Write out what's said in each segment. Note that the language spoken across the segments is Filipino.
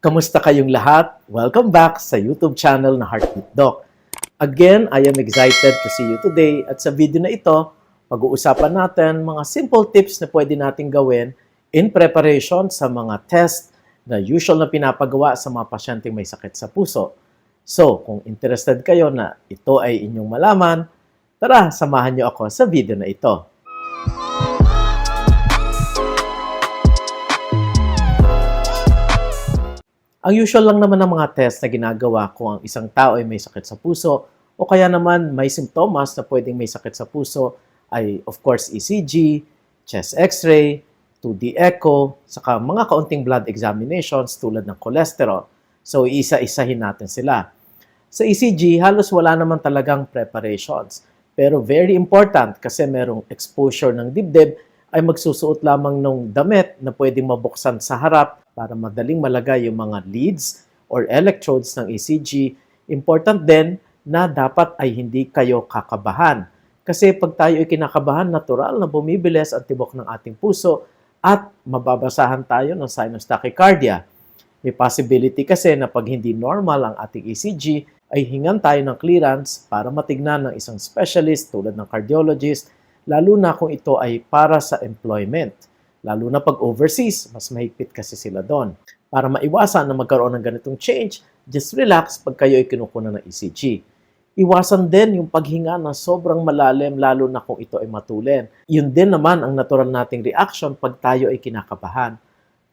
Kamusta kayong lahat? Welcome back sa YouTube channel na Heartbeat Doc. Again, I am excited to see you today at sa video na ito, pag-uusapan natin mga simple tips na pwede natin gawin in preparation sa mga test na usual na pinapagawa sa mga pasyenteng may sakit sa puso. So, kung interested kayo na ito ay inyong malaman, tara, samahan niyo ako sa video na ito. Ang usual lang naman ng mga test na ginagawa kung ang isang tao ay may sakit sa puso o kaya naman may simptomas na pwedeng may sakit sa puso ay of course ECG, chest x-ray, 2D echo, saka mga kaunting blood examinations tulad ng cholesterol. So isa-isahin natin sila. Sa ECG, halos wala naman talagang preparations. Pero very important kasi merong exposure ng dibdib ay magsusuot lamang ng damit na pwedeng mabuksan sa harap para madaling malagay yung mga leads or electrodes ng ECG. Important din na dapat ay hindi kayo kakabahan. Kasi pag tayo ay kinakabahan, natural na bumibilis ang tibok ng ating puso at mababasahan tayo ng sinus tachycardia. May possibility kasi na pag hindi normal ang ating ECG, ay hingan tayo ng clearance para matignan ng isang specialist tulad ng cardiologist, lalo na kung ito ay para sa employment. Lalo na pag overseas, mas mahigpit kasi sila doon. Para maiwasan na magkaroon ng ganitong change, just relax pag kayo ay kinukuha ng ECG. Iwasan din yung paghinga na sobrang malalim lalo na kung ito ay matulin. Yun din naman ang natural nating reaction pag tayo ay kinakabahan.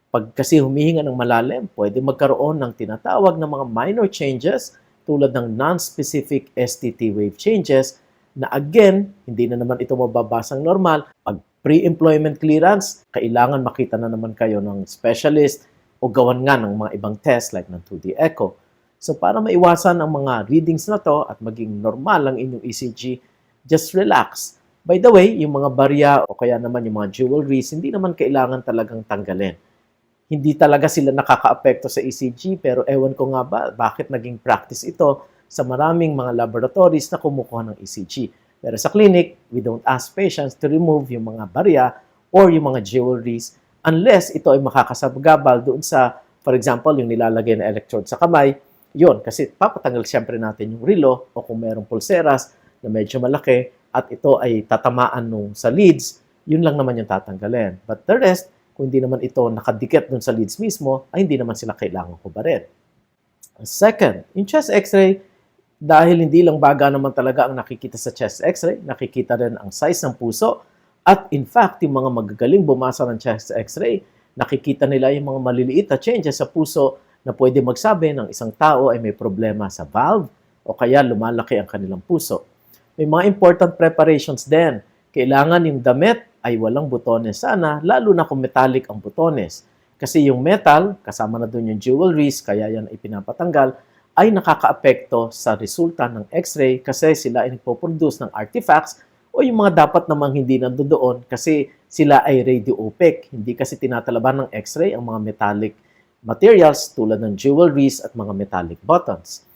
Pag kasi humihinga ng malalim, pwede magkaroon ng tinatawag na mga minor changes tulad ng non-specific STT wave changes na again, hindi na naman ito mababasang normal. Pag pre-employment clearance, kailangan makita na naman kayo ng specialist o gawan nga ng mga ibang test like ng 2D echo. So para maiwasan ang mga readings na to at maging normal ang inyong ECG, just relax. By the way, yung mga barya o kaya naman yung mga jewelries, hindi naman kailangan talagang tanggalin hindi talaga sila nakakaapekto sa ECG pero ewan ko nga ba bakit naging practice ito sa maraming mga laboratories na kumukuha ng ECG. Pero sa clinic, we don't ask patients to remove yung mga barya or yung mga jewelries unless ito ay makakasabgabal doon sa, for example, yung nilalagay na electrode sa kamay, yon kasi papatanggal siyempre natin yung relo o kung merong pulseras na medyo malaki at ito ay tatamaan nung sa leads, yun lang naman yung tatanggalin. But the rest, kung hindi naman ito nakadikit dun sa leads mismo, ay hindi naman sila kailangan kubarin. Second, in chest x-ray, dahil hindi lang baga naman talaga ang nakikita sa chest x-ray, nakikita rin ang size ng puso, at in fact, yung mga magagaling bumasa ng chest x-ray, nakikita nila yung mga maliliit na changes sa puso na pwede magsabi ng isang tao ay may problema sa valve o kaya lumalaki ang kanilang puso. May mga important preparations din. Kailangan yung damit ay walang butones sana, lalo na kung metallic ang butones. Kasi yung metal, kasama na doon yung jewelries, kaya yan ay pinapatanggal, ay nakakaapekto sa resulta ng x-ray kasi sila ay nagpo-produce ng artifacts o yung mga dapat namang hindi nandoon kasi sila ay radio-opaque. Hindi kasi tinatalaban ng x-ray ang mga metallic materials tulad ng jewelries at mga metallic buttons.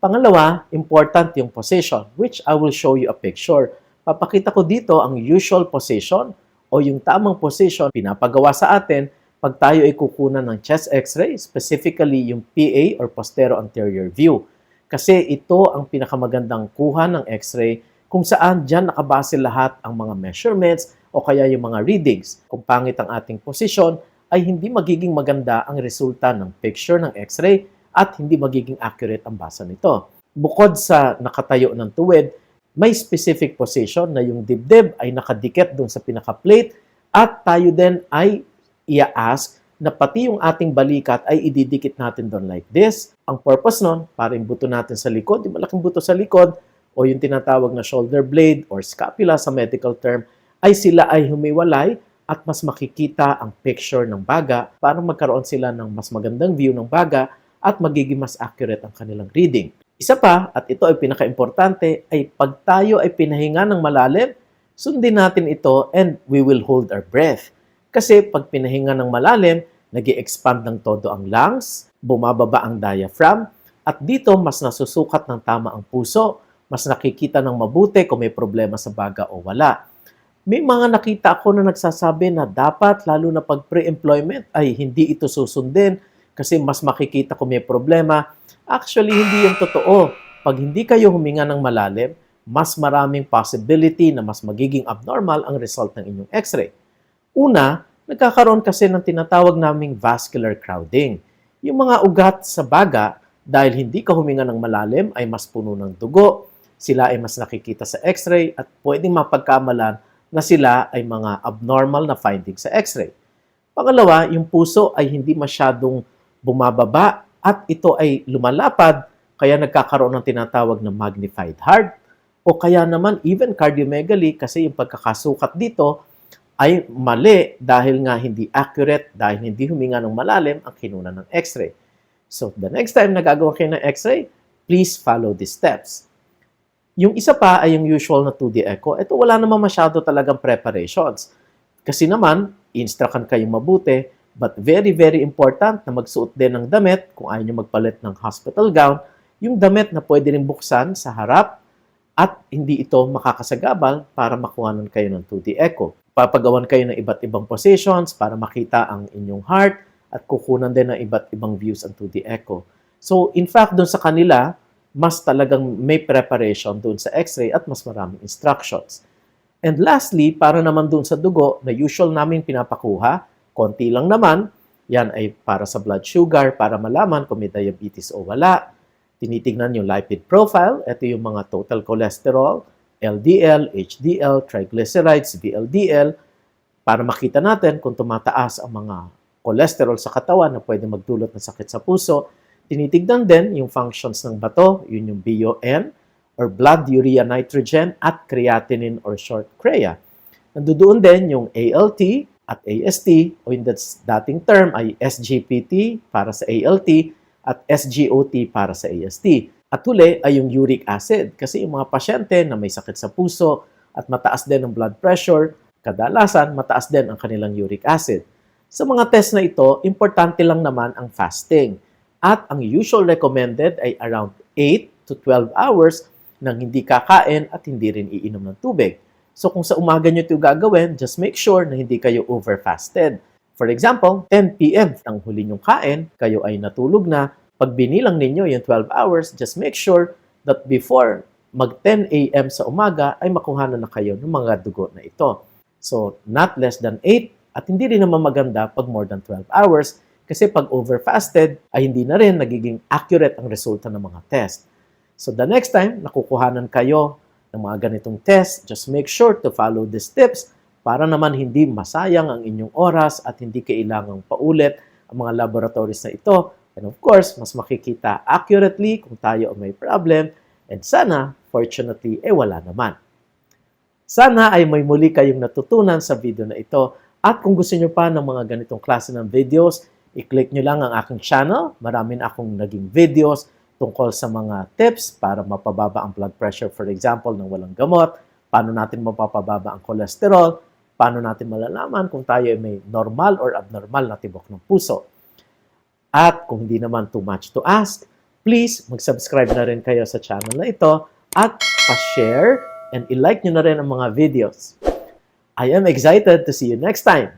Pangalawa, important yung position, which I will show you a picture papakita ko dito ang usual position o yung tamang position pinapagawa sa atin pag tayo ay kukunan ng chest x-ray, specifically yung PA or posterior-anterior view. Kasi ito ang pinakamagandang kuha ng x-ray kung saan dyan nakabase lahat ang mga measurements o kaya yung mga readings. Kung pangit ang ating position, ay hindi magiging maganda ang resulta ng picture ng x-ray at hindi magiging accurate ang basa nito. Bukod sa nakatayo ng tuwid, may specific position na yung dibdib ay nakadikit doon sa pinaka-plate at tayo din ay ia-ask na pati yung ating balikat ay ididikit natin doon like this. Ang purpose nun, para yung buto natin sa likod, yung malaking buto sa likod, o yung tinatawag na shoulder blade or scapula sa medical term, ay sila ay humiwalay at mas makikita ang picture ng baga para magkaroon sila ng mas magandang view ng baga at magiging mas accurate ang kanilang reading. Isa pa, at ito ay pinaka-importante, ay pag tayo ay pinahinga ng malalim, sundin natin ito and we will hold our breath. Kasi pag pinahinga ng malalim, nag expand ng todo ang lungs, bumababa ang diaphragm, at dito mas nasusukat ng tama ang puso, mas nakikita ng mabuti kung may problema sa baga o wala. May mga nakita ako na nagsasabi na dapat, lalo na pag pre-employment, ay hindi ito susundin kasi mas makikita ko may problema. Actually, hindi yung totoo. Pag hindi kayo huminga ng malalim, mas maraming possibility na mas magiging abnormal ang result ng inyong x-ray. Una, nagkakaroon kasi ng tinatawag naming vascular crowding. Yung mga ugat sa baga, dahil hindi ka huminga ng malalim, ay mas puno ng dugo, sila ay mas nakikita sa x-ray at pwedeng mapagkamalan na sila ay mga abnormal na findings sa x-ray. Pangalawa, yung puso ay hindi masyadong bumababa at ito ay lumalapad kaya nagkakaroon ng tinatawag na magnified heart o kaya naman even cardiomegaly kasi yung pagkakasukat dito ay mali dahil nga hindi accurate, dahil hindi huminga ng malalim ang kinuna ng x-ray. So, the next time na gagawa kayo ng x-ray, please follow these steps. Yung isa pa ay yung usual na 2D echo. Ito wala naman masyado talagang preparations. Kasi naman, instructan kayong mabuti, but very, very important na magsuot din ng damit kung ayaw nyo magpalit ng hospital gown, yung damit na pwede rin buksan sa harap at hindi ito makakasagabal para makuhanan kayo ng 2D echo. Papagawan kayo ng iba't ibang positions para makita ang inyong heart at kukunan din ng iba't ibang views ang 2D echo. So, in fact, doon sa kanila, mas talagang may preparation doon sa x-ray at mas maraming instructions. And lastly, para naman doon sa dugo na usual namin pinapakuha, konti lang naman, yan ay para sa blood sugar, para malaman kung may diabetes o wala. Tinitignan yung lipid profile, ito yung mga total cholesterol, LDL, HDL, triglycerides, VLDL, para makita natin kung tumataas ang mga cholesterol sa katawan na pwede magdulot ng sakit sa puso. Tinitignan din yung functions ng bato, yun yung BUN, or blood urea nitrogen, at creatinine or short CREA. Nandoon din yung ALT at AST, o that's dating term ay SGPT para sa ALT at SGOT para sa AST. At huli ay yung uric acid kasi yung mga pasyente na may sakit sa puso at mataas din ang blood pressure, kadalasan mataas din ang kanilang uric acid. Sa mga test na ito, importante lang naman ang fasting. At ang usual recommended ay around 8 to 12 hours nang hindi kakain at hindi rin iinom ng tubig. So kung sa umaga nyo ito gagawin, just make sure na hindi kayo over-fasted. For example, 10 p.m. ang huli nyong kain, kayo ay natulog na, pag binilang ninyo yung 12 hours, just make sure that before mag 10 a.m. sa umaga ay makuha na kayo ng mga dugo na ito. So, not less than 8 at hindi rin naman maganda pag more than 12 hours kasi pag overfasted ay hindi na rin nagiging accurate ang resulta ng mga test. So, the next time nakukuhanan kayo ng mga ganitong test, just make sure to follow these tips para naman hindi masayang ang inyong oras at hindi kailangang paulit ang mga laboratories na ito And of course, mas makikita accurately kung tayo may problem. And sana, fortunately, eh wala naman. Sana ay may muli kayong natutunan sa video na ito. At kung gusto nyo pa ng mga ganitong klase ng videos, i-click nyo lang ang aking channel. Marami na akong naging videos tungkol sa mga tips para mapababa ang blood pressure, for example, ng walang gamot, paano natin mapapababa ang cholesterol, paano natin malalaman kung tayo ay may normal or abnormal na tibok ng puso. At kung hindi naman too much to ask, please mag-subscribe na rin kayo sa channel na ito at pa-share and i-like nyo na rin ang mga videos. I am excited to see you next time.